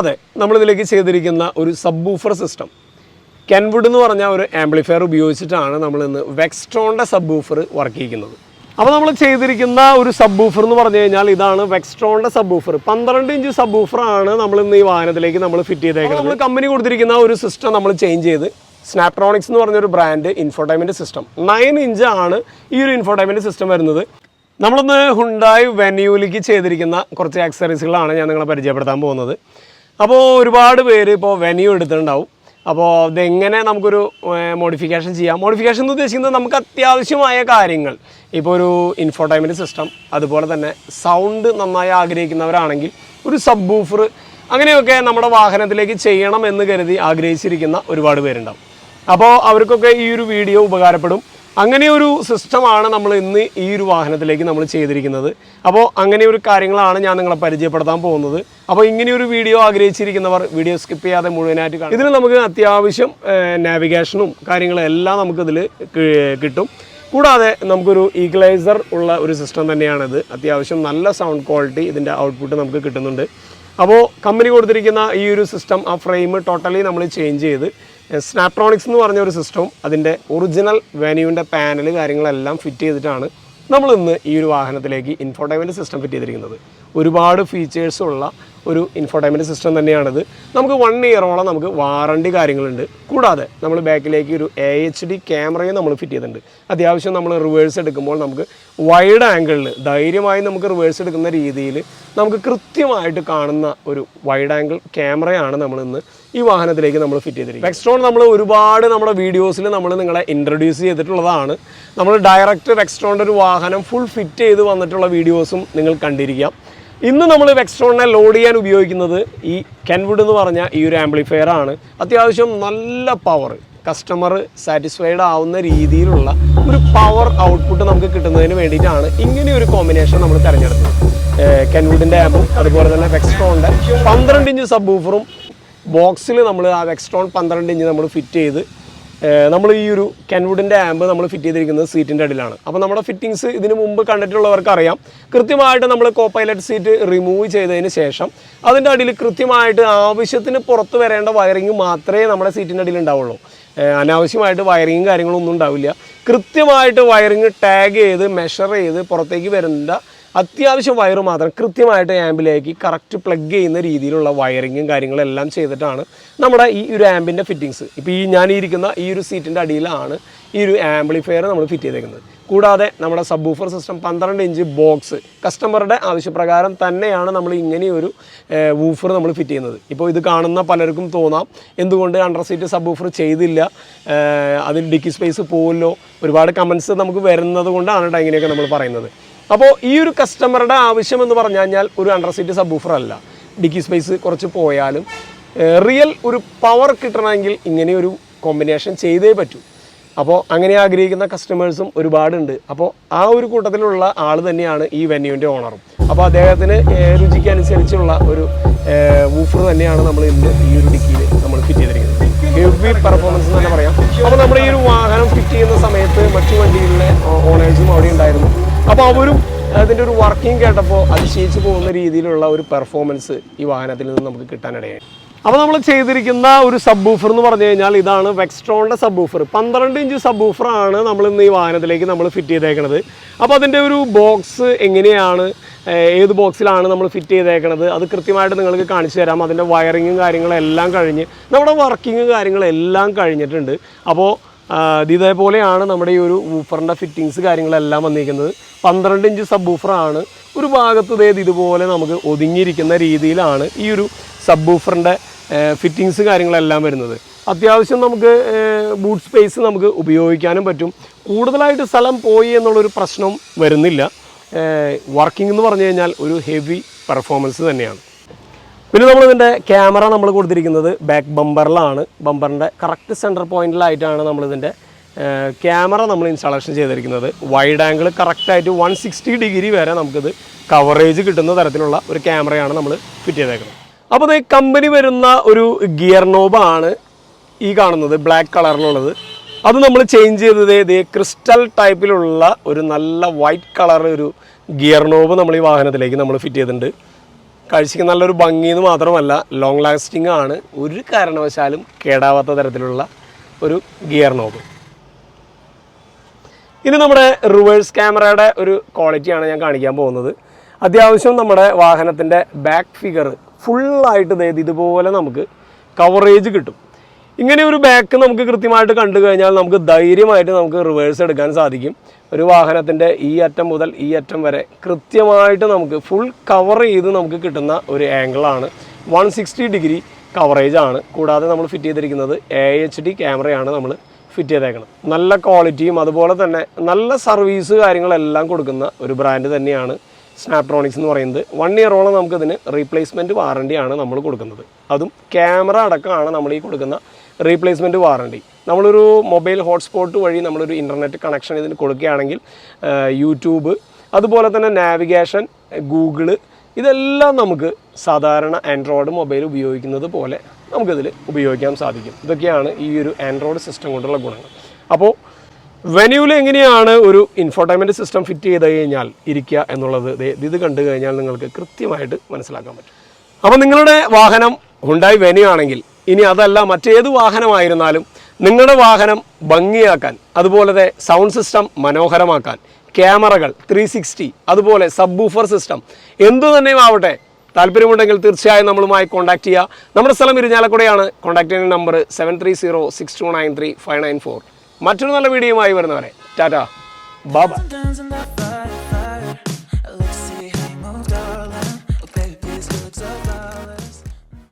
അതെ നമ്മളിതിലേക്ക് ചെയ്തിരിക്കുന്ന ഒരു സബ് ബൂഫർ സിസ്റ്റം കെൻവുഡ് എന്ന് പറഞ്ഞ ഒരു ആംപ്ലിഫയർ ഉപയോഗിച്ചിട്ടാണ് നമ്മൾ ഇന്ന് വെക്സ്ട്രോണിന്റെ സബ് ബൂഫർ വർക്ക് ചെയ്യുന്നത് അപ്പോൾ നമ്മൾ ചെയ്തിരിക്കുന്ന ഒരു സബ് ബൂഫർ എന്ന് പറഞ്ഞു കഴിഞ്ഞാൽ ഇതാണ് വെക്സ്ട്രോണിന്റെ സബ് ബൂഫർ പന്ത്രണ്ട് ഇഞ്ച് സബ് ബൂഫറാണ് നമ്മൾ ഇന്ന് ഈ വാഹനത്തിലേക്ക് നമ്മൾ ഫിറ്റ് ചെയ്തേക്കുന്നത്. നമ്മൾ കമ്പനി കൊടുത്തിരിക്കുന്ന ഒരു സിസ്റ്റം നമ്മൾ ചേഞ്ച് ചെയ്ത്. സ്നാപ്ട്രോണിക്സ് എന്ന് പറഞ്ഞൊരു brand infotainment system nine inch ആണ് ഈ ഒരു ഇൻഫോടൈൻമെന്റ് സിസ്റ്റം വരുന്നത്. നമ്മളൊന്ന് ഹുണ്ടായി വെന്യൂലിക്ക് ചെയ്തിരിക്കുന്ന കുറച്ച് ആക്സറീസുകളാണ് ഞാൻ നിങ്ങളെ പരിചയപ്പെടുത്താൻ പോകുന്നത്. അപ്പോൾ ഒരുപാട് പേര് ഇപ്പോൾ വെന്യൂ എടുത്തിട്ടുണ്ടാവും. അപ്പോൾ ഇതെങ്ങനെ നമുക്കൊരു മോഡിഫിക്കേഷൻ ചെയ്യാം? മോഡിഫിക്കേഷൻ എന്ന് ഉദ്ദേശിക്കുന്നത് നമുക്ക് അത്യാവശ്യമായ കാര്യങ്ങൾ. ഇപ്പോൾ ഒരു ഇൻഫോർടൈൻമെന്റ് സിസ്റ്റം അതുപോലെ തന്നെ സൗണ്ട് നന്നായി ആഗ്രഹിക്കുന്നവരാണെങ്കിൽ ഒരു സബ് ബൂഫർ അങ്ങനെയൊക്കെ നമ്മുടെ വാഹനത്തിലേക്ക് ചെയ്യണം എന്ന് കരുതി ആഗ്രഹിച്ചിരിക്കുന്ന ഒരുപാട് പേരുണ്ടാവും. അപ്പോൾ അവർക്കൊക്കെ ഈ ഒരു വീഡിയോ ഉപകാരപ്പെടും. അങ്ങനെ ഒരു സിസ്റ്റമാണ് നമ്മൾ ഇന്ന് ഈ ഒരു വാഹനത്തിലേക്ക് നമ്മൾ ചെയ്തിരിക്കുന്നത്. അപ്പോൾ അങ്ങനെ ഒരു കാര്യങ്ങളാണ് ഞാൻ നിങ്ങളെ പരിചയപ്പെടുത്താൻ പോകുന്നത്. അപ്പോൾ ഇങ്ങനെ ഒരു വീഡിയോ ആഗ്രഹിച്ചിരിക്കുന്നവർ വീഡിയോ സ്കിപ്പ് ചെയ്യാതെ മുഴുവനായിട്ട് കാണും ഇതിൽ നമുക്ക് അത്യാവശ്യം നാവിഗേഷനും കാര്യങ്ങളും എല്ലാം നമുക്കിതിൽ കിട്ടും. കൂടാതെ നമുക്കൊരു ഈക്വലൈസർ ഉള്ള ഒരു സിസ്റ്റം തന്നെയാണിത്. അത്യാവശ്യം നല്ല സൗണ്ട് ക്വാളിറ്റി ഇതിന്റെ ഔട്ട്പുട്ട് നമുക്ക് കിട്ടുന്നുണ്ട്. അപ്പോൾ കമ്പനി കൊടുത്തിരിക്കുന്ന ഈ ഒരു സിസ്റ്റം ആ ഫ്രെയിം ടോട്ടലി നമ്മൾ ചേഞ്ച് ചെയ്ത് സ്നാപ്ട്രോണിക്സ് എന്ന് പറഞ്ഞ ഒരു സിസ്റ്റവും അതിന്റെ ഒറിജിനൽ വെന്യൂവിന്റെ പാനൽ കാര്യങ്ങളെല്ലാം ഫിറ്റ് ചെയ്തിട്ടാണ് നമ്മൾ ഇന്ന് ഈ ഒരു വാഹനത്തിലേക്ക് ഇൻഫോർട്ടൈൻമെന്റ് സിസ്റ്റം ഫിറ്റ് ചെയ്തിരിക്കുന്നത്. ഒരുപാട് ഫീച്ചേഴ്സ് ഉള്ള ഒരു ഇൻഫോർട്ടൈൻമെന്റ് സിസ്റ്റം തന്നെയാണിത്. നമുക്ക് വൺ ഇയറോളം നമുക്ക് വാറണ്ടി കാര്യങ്ങളുണ്ട്. കൂടാതെ നമ്മൾ ബാക്കിലേക്ക് ഒരു എ എച്ച് ഡി ക്യാമറയും നമ്മൾ ഫിറ്റ് ചെയ്തിട്ടുണ്ട്. അത്യാവശ്യം നമ്മൾ റിവേഴ്സ് എടുക്കുമ്പോൾ നമുക്ക് വൈഡ് ആംഗിളിൽ ധൈര്യമായി നമുക്ക് റിവേഴ്സ് എടുക്കുന്ന രീതിയിൽ നമുക്ക് കൃത്യമായിട്ട് കാണുന്ന ഒരു വൈഡ് ആംഗിൾ ക്യാമറയാണ് നമ്മൾ ഇന്ന് ഈ വാഹനത്തിലേക്ക് നമ്മൾ ഫിറ്റ് ചെയ്തിരിക്കുന്നത്. വെക്സ്ട്രോൺ നമ്മൾ ഒരുപാട് നമ്മുടെ വീഡിയോസിൽ നമ്മൾ നിങ്ങളെ ഇൻട്രൊഡ്യൂസ് ചെയ്തിട്ടുള്ളതാണ്. നമ്മൾ ഡയറക്റ്റ് വെക്സ്ട്രോണിന്റെ ഒരു വാഹനം ഫുൾ ഫിറ്റ് ചെയ്ത് വന്നിട്ടുള്ള വീഡിയോസും നിങ്ങൾ കണ്ടിരിക്കാം. ഇന്ന് നമ്മൾ വെക്സ്ട്രോണിനെ ലോഡ് ചെയ്യാൻ ഉപയോഗിക്കുന്നത് ഈ കെൻവുഡ് എന്ന് പറഞ്ഞ ഈ ഒരു ആംപ്ലിഫയർ ആണ്. അത്യാവശ്യം നല്ല പവർ കസ്റ്റമർ സാറ്റിസ്ഫൈഡ് ആവുന്ന രീതിയിലുള്ള ഒരു പവർ ഔട്ട്പുട്ട് നമുക്ക് കിട്ടുന്നതിന് വേണ്ടിയിട്ടാണ് ഇങ്ങനെ ഒരു കോമ്പിനേഷൻ നമ്മൾ തിരഞ്ഞെടുത്തത്. കെൻവുഡിന്റെ ആമ്പും അതുപോലെ തന്നെ വെക്സ്ട്രോണിന്റെ പന്ത്രണ്ട് ഇഞ്ച് സബ് ബൂഫറും ബോക്സിൽ നമ്മൾ ആ വെക്സ്ട്രോൺ പന്ത്രണ്ട് ഇഞ്ച് നമ്മൾ ഫിറ്റ് ചെയ്ത് നമ്മൾ ഈ ഒരു കെൻവുഡിന്റെ ആമ്പ് നമ്മൾ ഫിറ്റ് ചെയ്തിരിക്കുന്നത് സീറ്റിന്റെ അടിയിലാണ്. അപ്പോൾ നമ്മുടെ ഫിറ്റിങ്സ് ഇതിന് മുമ്പ് കണ്ടിട്ടുള്ളവർക്ക് അറിയാം. കൃത്യമായിട്ട് നമ്മൾ കോ പൈലറ്റ് സീറ്റ് റിമൂവ് ചെയ്തതിന് ശേഷം അതിന്റെ അടിയിൽ കൃത്യമായിട്ട് ആവശ്യത്തിന് പുറത്ത് വരേണ്ട വയറിങ് മാത്രമേ നമ്മുടെ സീറ്റിന്റെ അടിയിൽ ഉണ്ടാവുള്ളൂ. അനാവശ്യമായിട്ട് വയറിങ്ങും കാര്യങ്ങളൊന്നും ഉണ്ടാവില്ല. കൃത്യമായിട്ട് വയറിങ് ടാഗ് ചെയ്ത് മെഷർ ചെയ്ത് പുറത്തേക്ക് വരേണ്ട അത്യാവശ്യം വയർ മാത്രം കൃത്യമായിട്ട് ആമ്പിലേക്ക് കറക്റ്റ് പ്ലഗ് ചെയ്യുന്ന രീതിയിലുള്ള വയറിങ്ങും കാര്യങ്ങളും എല്ലാം ചെയ്തിട്ടാണ് നമ്മുടെ ഈ ഒരു ആമ്പിന്റെ ഫിറ്റിങ്സ് ഇപ്പോൾ ഈ ഞാൻ ഇരിക്കുന്ന ഈ ഒരു സീറ്റിന്റെ അടിയിലാണ് ഈ ഒരു ആംപ്ലിഫയർ നമ്മൾ ഫിറ്റ് ചെയ്തേക്കുന്നത്. കൂടാതെ നമ്മുടെ സബ് ബൂഫർ സിസ്റ്റം പന്ത്രണ്ട് ഇഞ്ച് ബോക്സ് കസ്റ്റമറുടെ ആവശ്യപ്രകാരം തന്നെയാണ് നമ്മൾ ഇങ്ങനെയൊരു വൂഫർ നമ്മൾ ഫിറ്റ് ചെയ്യുന്നത്. ഇപ്പോൾ ഇത് കാണുന്ന പലർക്കും തോന്നാം. എന്തുകൊണ്ട് അണ്ടർ സീറ്റ് സബ് ബൂഫർ ചെയ്തില്ല അതിൽ ഡിക്കി സ്പേസ് പോകുമല്ലോ ഒരുപാട് കമൻസ് നമുക്ക് വരുന്നത് കൊണ്ടാണ് ഇങ്ങനെയൊക്കെ നമ്മൾ പറയുന്നത്. അപ്പോൾ ഈ ഒരു കസ്റ്റമറുടെ ആവശ്യം എന്ന് പറഞ്ഞു കഴിഞ്ഞാൽ ഒരു അണ്ടർ സീറ്റ് സബ് ബൂഫർ അല്ല. ഡിക്കി സ്പേസ് കുറച്ച് പോയാലും റിയൽ ഒരു പവർ കിട്ടണമെങ്കിൽ ഇങ്ങനെ ഒരു കോമ്പിനേഷൻ ചെയ്തേ പറ്റൂ. അപ്പോൾ അങ്ങനെ ആഗ്രഹിക്കുന്ന കസ്റ്റമേഴ്സും ഒരുപാടുണ്ട്. അപ്പോൾ ആ ഒരു കൂട്ടത്തിലുള്ള ആൾ തന്നെയാണ് ഈ വെന്യൂവിന്റെ ഓണറും അപ്പോൾ അദ്ദേഹത്തിന് രുചിക്കനുസരിച്ചുള്ള ഒരു വൂഫർ തന്നെയാണ് നമ്മൾ ഇന്ന് ഈ ഒരു ഡിക്കിയിൽ നമ്മൾ ഫിറ്റ് ചെയ്തിരിക്കുന്നത്. ഹെവി പെർഫോമൻസ് എന്ന് തന്നെ പറയാം. അപ്പോൾ നമ്മൾ ഈ ഒരു വാഹനം ഫിറ്റ് ചെയ്യുന്ന സമയത്ത് മറ്റു വണ്ടികളിലെ ഓണേഴ്സും അവിടെ ഉണ്ടായിരുന്നു. അപ്പോൾ അവരും അതിന്റെ ഒരു വർക്കിംഗ് കേട്ടപ്പോൾ അതിശയിച്ച് പോകുന്ന രീതിയിലുള്ള ഒരു പെർഫോമൻസ് ഈ വാഹനത്തിൽ നിന്ന് നമുക്ക് കിട്ടാനിടയായി. അപ്പോൾ നമ്മൾ ചെയ്തിരിക്കുന്ന ഒരു സബ് ബൂഫർ എന്ന് പറഞ്ഞു കഴിഞ്ഞാൽ ഇതാണ് വെക്സ്ട്രോണിന്റെ സബ് ബൂഫർ പന്ത്രണ്ട് ഇഞ്ച് സബ് ബൂഫറാണ് നമ്മൾ ഇന്ന് ഈ വാഹനത്തിലേക്ക് നമ്മൾ ഫിറ്റ് ചെയ്തേക്കുന്നത് അപ്പോൾ അതിന്റെ ഒരു ബോക്സ് എങ്ങനെയാണ് ഏത് ബോക്സിലാണ് നമ്മൾ ഫിറ്റ് ചെയ്തേക്കണത്? അത് കൃത്യമായിട്ട് നിങ്ങൾക്ക് കാണിച്ചു തരാം. അതിന്റെ വയറിങ്ങും കാര്യങ്ങളെല്ലാം കഴിഞ്ഞ് നമ്മുടെ വർക്കിങ്ങും കാര്യങ്ങളെല്ലാം കഴിഞ്ഞിട്ടുണ്ട്. അപ്പോൾ ഇതേപോലെയാണ് നമ്മുടെ ഈ ഒരു വൂഫറിന്റെ ഫിറ്റിങ്സ് കാര്യങ്ങളെല്ലാം വന്നിരിക്കുന്നത്. പന്ത്രണ്ട് ഇഞ്ച് സബ് വൂഫറാണ് ഒരു ഭാഗത്ത് ഇതേത് ഇതുപോലെ നമുക്ക് ഒതുങ്ങിയിരിക്കുന്ന രീതിയിലാണ് ഈ ഒരു സബ് വൂഫറിന്റെ ഫിറ്റിങ്സ് കാര്യങ്ങളെല്ലാം വരുന്നത്. അത്യാവശ്യം നമുക്ക് ബൂട്ട് സ്പേസ് നമുക്ക് ഉപയോഗിക്കാനും പറ്റും. കൂടുതലായിട്ട് സ്ഥലം പോയി എന്നുള്ളൊരു പ്രശ്നം വരുന്നില്ല. വർക്കിംഗ് എന്ന് പറഞ്ഞു കഴിഞ്ഞാൽ ഒരു ഹെവി പെർഫോമൻസ് തന്നെയാണ്. പിന്നെ നമ്മൾ ഇതിന്റെ ക്യാമറ നമ്മൾ കൊടുത്തിരിക്കുന്നത് ബാക്ക് ബമ്പറിലാണ് ബമ്പറിന്റെ കറക്റ്റ് സെന്റർ പോയിന്റിലായിട്ടാണ് നമ്മളിതിന്റെ ക്യാമറ നമ്മൾ ഇൻസ്റ്റാളേഷൻ ചെയ്തിരിക്കുന്നത്. വൈഡ് ആംഗിൾ കറക്റ്റായിട്ട് വൺ സിക്സ്റ്റി ഡിഗ്രി വരെ നമുക്കിത് കവറേജ് കിട്ടുന്ന തരത്തിലുള്ള ഒരു ക്യാമറയാണ് നമ്മൾ ഫിറ്റ് ചെയ്തേക്കുന്നത്. അപ്പോൾ ഈ കമ്പനി വരുന്ന ഒരു ഗിയർ നോബാണ് ഈ കാണുന്നത് ബ്ലാക്ക് കളറിലുള്ളത് അത് നമ്മൾ ചേഞ്ച് ചെയ്തത് ഇത് ക്രിസ്റ്റൽ ടൈപ്പിലുള്ള ഒരു നല്ല വൈറ്റ് കളർ ഒരു ഗിയർ നോബ് നമ്മൾ ഈ വാഹനത്തിലേക്ക് നമ്മൾ ഫിറ്റ് ചെയ്തിട്ടുണ്ട്. കാഴ്ചയ്ക്ക് നല്ലൊരു ഭംഗിയെന്ന് മാത്രമല്ല ലോങ് ലാസ്റ്റിംഗ് ആണ്. ഒരു കാരണവശാലും കേടാവാത്ത തരത്തിലുള്ള ഒരു ഗിയർ നോബ്. ഇനി നമ്മുടെ റിവേഴ്സ് ക്യാമറയുടെ ഒരു ക്വാളിറ്റിയാണ് ഞാൻ കാണിക്കാൻ പോകുന്നത്. അത്യാവശ്യം നമ്മുടെ വാഹനത്തിന്റെ ബാക്ക് ഫിഗർ ഫുള്ളായിട്ട് ഇതുപോലെ നമുക്ക് കവറേജ് കിട്ടും. ഇങ്ങനെ ഒരു ബാക്ക് നമുക്ക് കൃത്യമായിട്ട് കണ്ടു കഴിഞ്ഞാൽ നമുക്ക് ധൈര്യമായിട്ട് നമുക്ക് റിവേഴ്സ് എടുക്കാൻ സാധിക്കും. ഒരു വാഹനത്തിന്റെ ഈ അറ്റം മുതൽ ഈ അറ്റം വരെ കൃത്യമായിട്ട് നമുക്ക് ഫുൾ കവർ ചെയ്ത് നമുക്ക് കിട്ടുന്ന ഒരു ആംഗിളാണ് വൺ സിക്സ്റ്റി ഡിഗ്രി കവറേജ് ആണ്. കൂടാതെ നമ്മൾ ഫിറ്റ് ചെയ്തിരിക്കുന്നത് എ എച്ച് ഡി ക്യാമറയാണ് നമ്മൾ ഫിറ്റ് ചെയ്തേക്കണം നല്ല ക്വാളിറ്റിയും അതുപോലെ തന്നെ നല്ല സർവീസ് കാര്യങ്ങളെല്ലാം കൊടുക്കുന്ന ഒരു ബ്രാൻഡ് തന്നെയാണ് സ്നാപ്ട്രോണിക്സ് എന്ന് പറയുന്നത്. വൺ ഇയറോളം നമുക്കിതിന് റീപ്ലേസ്മെന്റ് വാറണ്ടിയാണ് നമ്മൾ കൊടുക്കുന്നത്. അതും ക്യാമറ അടക്കമാണ് നമ്മൾ ഈ കൊടുക്കുന്ന റീപ്ലേസ്മെന്റ് വാറണ്ടി. നമ്മളൊരു മൊബൈൽ ഹോട്ട്സ്പോട്ട് വഴി നമ്മളൊരു ഇന്റർനെറ്റ് കണക്ഷൻ ഇതിന് കൊടുക്കുകയാണെങ്കിൽ യൂട്യൂബ് അതുപോലെ തന്നെ നാവിഗേഷൻ ഗൂഗിൾ ഇതെല്ലാം നമുക്ക് സാധാരണ ആൻഡ്രോയിഡ് മൊബൈൽ ഉപയോഗിക്കുന്നത് പോലെ നമുക്കിതിൽ ഉപയോഗിക്കാൻ സാധിക്കും. ഇതൊക്കെയാണ് ഈ ഒരു ആൻഡ്രോയിഡ് സിസ്റ്റം കൊണ്ടുള്ള ഗുണങ്ങൾ. അപ്പോൾ വെന്യൂവിൽ എങ്ങനെയാണ് ഒരു ഇൻഫോർട്ടൈൻമെന്റ് സിസ്റ്റം ഫിറ്റ് ചെയ്ത് കഴിഞ്ഞാൽ ഇരിക്കുക എന്നുള്ളത് ഇത് കണ്ടു കഴിഞ്ഞാൽ നിങ്ങൾക്ക് കൃത്യമായിട്ട് മനസ്സിലാക്കാൻ പറ്റും. അപ്പോൾ നിങ്ങളുടെ വാഹനം ഹുണ്ടായി വെന്യൂ ആണെങ്കിൽ ഇനി അതല്ല മറ്റേത് വാഹനമായിരുന്നാലും നിങ്ങളുടെ വാഹനം ഭംഗിയാക്കാൻ അതുപോലെ സൗണ്ട് സിസ്റ്റം മനോഹരമാക്കാൻ ക്യാമറകൾ ത്രീ സിക്സ്റ്റി അതുപോലെ സബ് ബൂഫർ സിസ്റ്റം എന്തു തന്നെയും ആവട്ടെ താല്പര്യമുണ്ടെങ്കിൽ തീർച്ചയായും നമ്മളുമായി കോൺടാക്ട് ചെയ്യുക നമ്മുടെ സ്ഥലം ഇരിഞ്ഞാലക്കുടയാണ്. കോൺടാക്ട് ചെയ്യുന്ന number seven three zero six two nine three five nine four മറ്റൊരു നല്ല വീഡിയോയുമായി വരുന്നവരെ ടാറ്റ. ബാബ